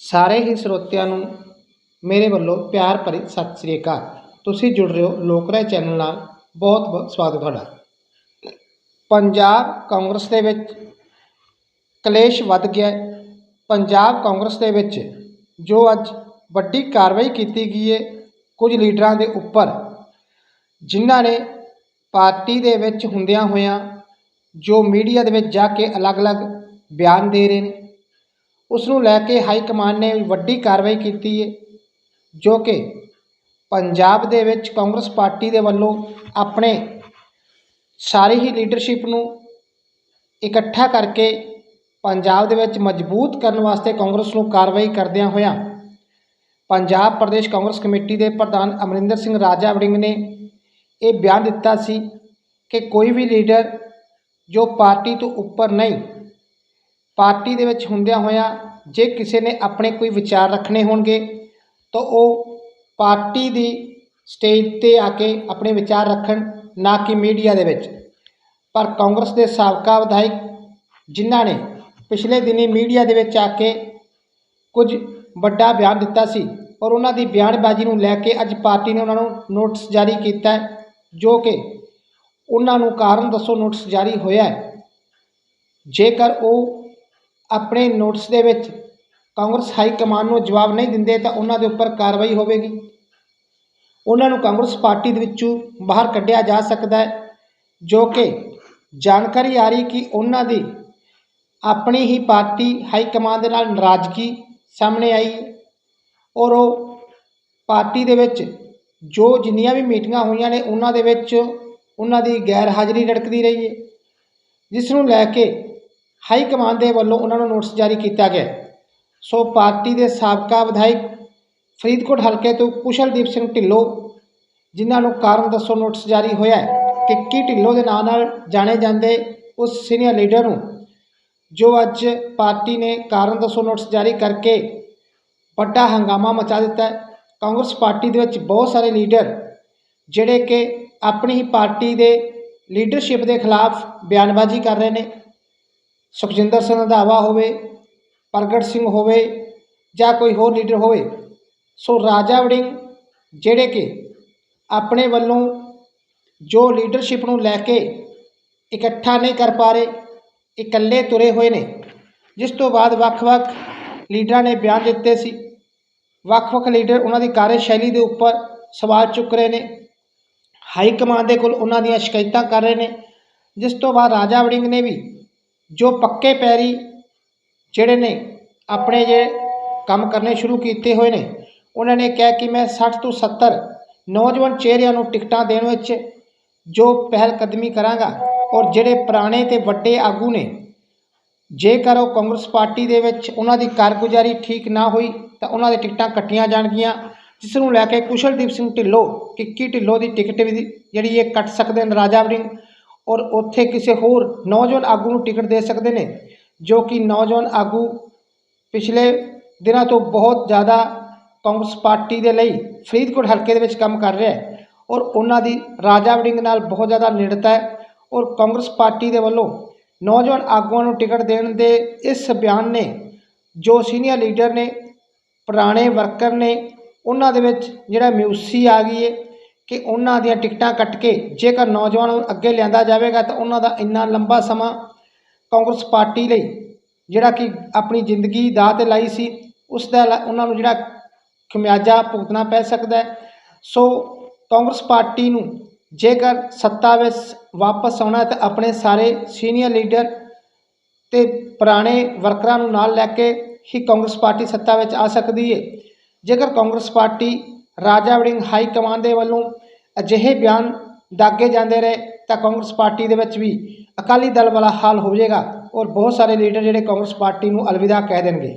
ਸਾਰੇ ਹੀ ਸਰੋਤਿਆਂ ਨੂੰ ਮੇਰੇ ਵੱਲੋਂ ਪਿਆਰ ਭਰੀ ਸਤਿ ਸ੍ਰੀ ਅਕਾਲ। ਤੁਸੀਂ ਜੁੜ ਰਹੇ ਹੋ ਲੋਕ ਰਾਏ ਚੈਨਲ ਨਾਲ। ਬਹੁਤ ਬਹੁਤ ਸਵਾਗਤ ਤੁਹਾਡਾ। ਪੰਜਾਬ ਕਾਂਗਰਸ ਦੇ ਵਿੱਚ ਕਲੇਸ਼ ਵੱਧ ਗਿਆ ਪੰਜਾਬ ਕਾਂਗਰਸ ਦੇ ਵਿੱਚ ਜੋ ਅੱਜ ਵੱਡੀ ਕਾਰਵਾਈ ਕੀਤੀ ਗਈ ਹੈ, ਕੁਝ ਲੀਡਰਾਂ ਦੇ ਉੱਪਰ, ਜਿਨ੍ਹਾਂ ਨੇ ਪਾਰਟੀ ਦੇ ਵਿੱਚ ਹੁੰਦਿਆਂ ਹੋਇਆਂ ਜੋ ਮੀਡੀਆ ਦੇ ਵਿੱਚ ਜਾ ਕੇ ਅਲੱਗ-ਅਲੱਗ ਬਿਆਨ ਦੇ ਰਹੇ ਨੇ ਉਸ ਨੂੰ ਲੈ ਕੇ ਹਾਈ ਕਮਾਨ ਨੇ ਵੱਡੀ ਕਾਰਵਾਈ ਕੀਤੀ ਹੈ ਜੋ ਕਿ ਪੰਜਾਬ ਦੇ ਵਿੱਚ ਕਾਂਗਰਸ ਪਾਰਟੀ ਦੇ ਵੱਲੋਂ ਆਪਣੇ ਸਾਰੀ ਹੀ ਲੀਡਰਸ਼ਿਪ ਨੂੰ ਇਕੱਠਾ ਕਰਕੇ ਪੰਜਾਬ ਦੇ ਵਿੱਚ ਮਜ਼ਬੂਤ ਕਰਨ ਵਾਸਤੇ ਕਾਂਗਰਸ ਨੂੰ ਕਾਰਵਾਈ ਕਰਦਿਆਂ ਹੋਇਆਂ ਪੰਜਾਬ ਪ੍ਰਦੇਸ਼ ਕਾਂਗਰਸ ਕਮੇਟੀ ਦੇ ਪ੍ਰਧਾਨ ਅਮਰਿੰਦਰ ਸਿੰਘ ਰਾਜਾ ਵੜਿੰਗ ਨੇ ਇਹ ਬਿਆਨ ਦਿੱਤਾ ਸੀ ਕਿ ਕੋਈ ਵੀ ਲੀਡਰ ਜੋ ਪਾਰਟੀ ਤੋਂ ਉੱਪਰ ਨਹੀਂ ਪਾਰਟੀ ਦੇ ਵਿੱਚ ਹੁੰਦਿਆਂ ਹੋਇਆਂ ਜੇ ਕਿਸੇ ਨੇ ਆਪਣੇ ਕੋਈ ਵਿਚਾਰ ਰੱਖਣੇ ਹੋਣਗੇ, ਤਾਂ ਉਹ ਪਾਰਟੀ ਦੀ ਸਟੇਜ 'ਤੇ ਆ ਕੇ ਆਪਣੇ ਵਿਚਾਰ ਰੱਖਣ, ਨਾ ਕਿ ਮੀਡੀਆ ਦੇ ਵਿੱਚ। ਪਰ ਕਾਂਗਰਸ ਦੇ ਸਾਬਕਾ ਵਿਧਾਇਕ, ਜਿਨ੍ਹਾਂ ਨੇ ਪਿਛਲੇ ਦਿਨੀ ਮੀਡੀਆ ਦੇ ਵਿੱਚ ਆ ਕੇ ਕੁਝ ਵੱਡਾ ਬਿਆਨ ਦਿੱਤਾ ਸੀ ਔਰ ਉਹਨਾਂ ਦੀ ਬਿਆਨਬਾਜ਼ੀ ਨੂੰ ਲੈ ਕੇ ਅੱਜ ਪਾਰਟੀ ਨੇ ਉਹਨਾਂ ਨੂੰ ਨੋਟਿਸ ਜਾਰੀ ਕੀਤਾ ਜੋ ਕਿ ਉਹਨਾਂ ਨੂੰ ਕਾਰਨ ਦੱਸੋ ਨੋਟਿਸ ਜਾਰੀ ਹੋਇਆ ਜੇਕਰ ਉਹ ਆਪਣੇ ਨੋਟਿਸ ਦੇ ਵਿੱਚ ਕਾਂਗਰਸ ਹਾਈ ਕਮਾਂਡ ਨੂੰ ਜਵਾਬ ਨਹੀਂ ਦਿੰਦੇ ਤਾਂ ਉਹਨਾਂ ਦੇ ਉੱਪਰ ਕਾਰਵਾਈ ਹੋਵੇਗੀ। ਉਹਨਾਂ ਨੂੰ ਕਾਂਗਰਸ ਪਾਰਟੀ ਦੇ ਵਿੱਚੋਂ ਬਾਹਰ ਕੱਢਿਆ ਜਾ ਸਕਦਾ ਹੈ, ਜੋ ਕਿ ਜਾਣਕਾਰੀ ਆ ਰਹੀ ਕਿ ਉਹਨਾਂ ਦੀ ਆਪਣੀ ਹੀ ਪਾਰਟੀ ਹਾਈ ਕਮਾਂਡ ਦੇ ਨਾਲ ਨਾਰਾਜ਼ਗੀ ਸਾਹਮਣੇ ਆਈ ਔਰ ਉਹ ਪਾਰਟੀ ਦੇ ਵਿੱਚ ਜੋ ਜਿੰਨੀਆਂ ਵੀ ਮੀਟਿੰਗਾਂ ਹੋਈਆਂ ਨੇ ਉਹਨਾਂ ਦੇ ਵਿੱਚ ਉਹਨਾਂ ਦੀ ਗੈਰ ਹਾਜ਼ਰੀ ਰੜਕਦੀ ਰਹੀ ਹੈ, ਜਿਸ ਨੂੰ ਲੈ ਕੇ ਹਾਈ ਕਮਾਂਡ ਦੇ ਵੱਲੋਂ ਉਹਨਾਂ ਨੂੰ ਨੋਟਿਸ ਜਾਰੀ ਕੀਤਾ ਗਿਆ। ਸੋ ਪਾਰਟੀ ਦੇ ਸਾਬਕਾ ਵਿਧਾਇਕ ਫਰੀਦਕੋਟ ਹਲਕੇ ਤੋਂ ਕੁਸ਼ਲਦੀਪ ਸਿੰਘ ਢਿੱਲੋਂ, ਜਿਨ੍ਹਾਂ ਨੂੰ ਕਾਰਨ ਦੱਸੋ ਨੋਟਿਸ ਜਾਰੀ ਹੋਇਆ ਹੈ ਟਿੱਕੀ ਢਿੱਲੋਂ ਦੇ ਨਾਂ ਨਾਲ ਜਾਣੇ ਜਾਂਦੇ ਉਸ ਸੀਨੀਅਰ ਲੀਡਰ ਨੂੰ, ਜੋ ਅੱਜ ਪਾਰਟੀ ਨੇ ਕਾਰਨ ਦੱਸੋ ਨੋਟਿਸ ਜਾਰੀ ਕਰਕੇ ਵੱਡਾ ਹੰਗਾਮਾ ਮਚਾ ਦਿੱਤਾ ਹੈ। ਕਾਂਗਰਸ ਪਾਰਟੀ ਦੇ ਵਿੱਚ ਬਹੁਤ ਸਾਰੇ ਲੀਡਰ, ਜਿਹੜੇ ਕਿ ਆਪਣੀ ਹੀ ਪਾਰਟੀ ਦੇ ਲੀਡਰਸ਼ਿਪ ਦੇ ਖਿਲਾਫ ਬਿਆਨਬਾਜ਼ੀ ਕਰ ਰਹੇ ਨੇ। ਸੁਖਜਿੰਦਰ ਸਿੰਘ ਰੰਧਾਵਾ ਹੋਵੇ, ਪ੍ਰਗਟ ਸਿੰਘ ਹੋਵੇ ਜਾਂ ਕੋਈ ਹੋਰ ਲੀਡਰ ਹੋਵੇ, ਸੋ ਰਾਜਾ ਵੜਿੰਗ ਜਿਹੜੇ ਕਿ ਆਪਣੇ ਵੱਲੋਂ ਜੋ ਲੀਡਰਸ਼ਿਪ ਨੂੰ ਲੈ ਕੇ ਇਕੱਠਾ ਨਹੀਂ ਕਰ ਪਾ ਰਹੇ, ਇਕੱਲੇ ਤੁਰੇ ਹੋਏ ਨੇ, ਜਿਸ ਤੋਂ ਬਾਅਦ ਵੱਖ-ਵੱਖ ਲੀਡਰਾਂ ਨੇ ਬਿਆਨ ਦਿੱਤੇ ਸੀ। ਵੱਖ-ਵੱਖ ਲੀਡਰ ਉਹਨਾਂ ਦੀ ਕਾਰਜਸ਼ੈਲੀ ਦੇ ਉੱਪਰ ਸਵਾਲ ਚੁੱਕ ਰਹੇ ਨੇ, ਹਾਈ ਕਮਾਂਡ ਦੇ ਕੋਲ ਉਹਨਾਂ ਦੀਆਂ ਸ਼ਿਕਾਇਤਾਂ ਕਰ ਰਹੇ ਨੇ, ਜਿਸ ਤੋਂ ਬਾਅਦ ਰਾਜਾ ਵੜਿੰਗ ਨੇ ਵੀ ਜੋ ਪੱਕੇ ਪੈਰੀ ਜਿਹੜੇ ਨੇ ਆਪਣੇ ਜੇ ਕੰਮ ਕਰਨੇ ਸ਼ੁਰੂ ਕੀਤੇ ਹੋਏ ਨੇ, ਉਹਨਾਂ ਨੇ ਕਿਹਾ ਕਿ ਮੈਂ 60 ਤੋਂ 70 ਨੌਜਵਾਨ ਚਿਹਰਿਆਂ ਨੂੰ ਟਿਕਟਾਂ ਦੇਣ ਵਿੱਚ ਜੋ ਪਹਿਲ ਕਦਮੀ ਕਰਾਂਗਾ ਔਰ ਜਿਹੜੇ ਪੁਰਾਣੇ ਤੇ ਵੱਡੇ ਆਗੂ ਨੇ, ਜੇਕਰ ਉਹ ਕਾਂਗਰਸ ਪਾਰਟੀ ਦੇ ਵਿੱਚ ਉਹਨਾਂ ਦੀ ਕਾਰਗੁਜ਼ਾਰੀ ਠੀਕ ਨਾ ਹੋਈ ਤਾਂ ਉਹਨਾਂ ਦੇ ਟਿਕਟਾਂ ਕੱਟੀਆਂ ਜਾਣਗੀਆਂ, ਜਿਸ ਨੂੰ ਲੈ ਕੇ ਕੁਸ਼ਲਦੀਪ ਸਿੰਘ ਢਿੱਲੋਂ ਕਿੱਕੀ ਢਿੱਲੋਂ ਦੀ ਟਿਕਟ ਵੀ ਜਿਹੜੀ ਇਹ ਕੱਟ ਸਕਦੇ ਨੇ ਰਾਜਾ ਵਰਿੰਗ ਔਰ ਉੱਥੇ ਕਿਸੇ ਹੋਰ ਨੌਜਵਾਨ ਆਗੂ ਨੂੰ ਟਿਕਟ ਦੇ ਸਕਦੇ ਨੇ, ਜੋ ਕਿ ਨੌਜਵਾਨ ਆਗੂ ਪਿਛਲੇ ਦਿਨਾਂ ਤੋਂ ਬਹੁਤ ਜ਼ਿਆਦਾ ਕਾਂਗਰਸ ਪਾਰਟੀ ਦੇ ਲਈ ਫਰੀਦਕੋਟ ਹਲਕੇ ਦੇ ਵਿੱਚ ਕੰਮ ਕਰ ਰਿਹਾ ਹੈ ਔਰ ਉਹਨਾਂ ਦੀ ਰਾਜਾ ਵੜਿੰਗ ਨਾਲ ਬਹੁਤ ਜ਼ਿਆਦਾ ਨੇੜਤਾ ਹੈ ਔਰ ਕਾਂਗਰਸ ਪਾਰਟੀ ਦੇ ਵੱਲੋਂ ਨੌਜਵਾਨ ਆਗੂਆਂ ਨੂੰ ਟਿਕਟ ਦੇਣ ਦੇ ਇਸ ਬਿਆਨ ਨੇ, ਜੋ ਸੀਨੀਅਰ ਲੀਡਰ ਨੇ, ਪੁਰਾਣੇ ਵਰਕਰ ਨੇ, ਉਹਨਾਂ ਦੇ ਵਿੱਚ ਜਿਹੜਾ ਮਿਊਸੀ ਆ ਗਈ ਹੈ ਕਿ ਉਹਨਾਂ ਦੀਆਂ ਟਿਕਟਾਂ ਕੱਟ ਕੇ ਜੇਕਰ ਨੌਜਵਾਨਾਂ ਨੂੰ ਅੱਗੇ ਲਿਆਂਦਾ ਜਾਵੇਗਾ ਤਾਂ ਉਹਨਾਂ ਦਾ ਇੰਨਾ ਲੰਬਾ ਸਮਾਂ ਕਾਂਗਰਸ ਪਾਰਟੀ ਲਈ ਜਿਹੜਾ ਕਿ ਆਪਣੀ ਜ਼ਿੰਦਗੀ ਦਾ 'ਤੇ ਲਾਈ ਸੀ, ਉਸ ਦਾ ਲਾ- ਉਹਨਾਂ ਨੂੰ ਜਿਹੜਾ ਖਮਿਆਜਾ ਭੁਗਤਣਾ ਪੈ ਸਕਦਾ ਹੈ। ਸੋ ਕਾਂਗਰਸ ਪਾਰਟੀ ਨੂੰ ਜੇਕਰ ਸੱਤਾ ਵਿੱਚ ਵਾਪਸ ਆਉਣਾ ਤਾਂ ਆਪਣੇ ਸਾਰੇ ਸੀਨੀਅਰ ਲੀਡਰ ਤੇ ਪੁਰਾਣੇ ਵਰਕਰਾਂ ਨੂੰ ਨਾਲ ਲੈ ਕੇ ਹੀ ਕਾਂਗਰਸ ਪਾਰਟੀ ਸੱਤਾ ਵਿੱਚ ਆ ਸਕਦੀ ਹੈ। ਜੇਕਰ Congress party Raja Warring high command ਦੇ ਵੱਲੋਂ ਅਜਿਹੇ ਬਿਆਨ ਦਾਗੇ ਜਾਂਦੇ ਰਹੇ ਤਾਂ ਕਾਂਗਰਸ ਪਾਰਟੀ ਦੇ ਵਿੱਚ ਵੀ ਅਕਾਲੀ ਦਲ ਵਾਲਾ ਹਾਲ ਹੋ ਜਾਏਗਾ ਔਰ ਬਹੁਤ ਸਾਰੇ ਲੀਡਰ ਜਿਹੜੇ ਕਾਂਗਰਸ ਪਾਰਟੀ ਨੂੰ ਅਲਵਿਦਾ ਕਹਿ ਦੇਣਗੇ।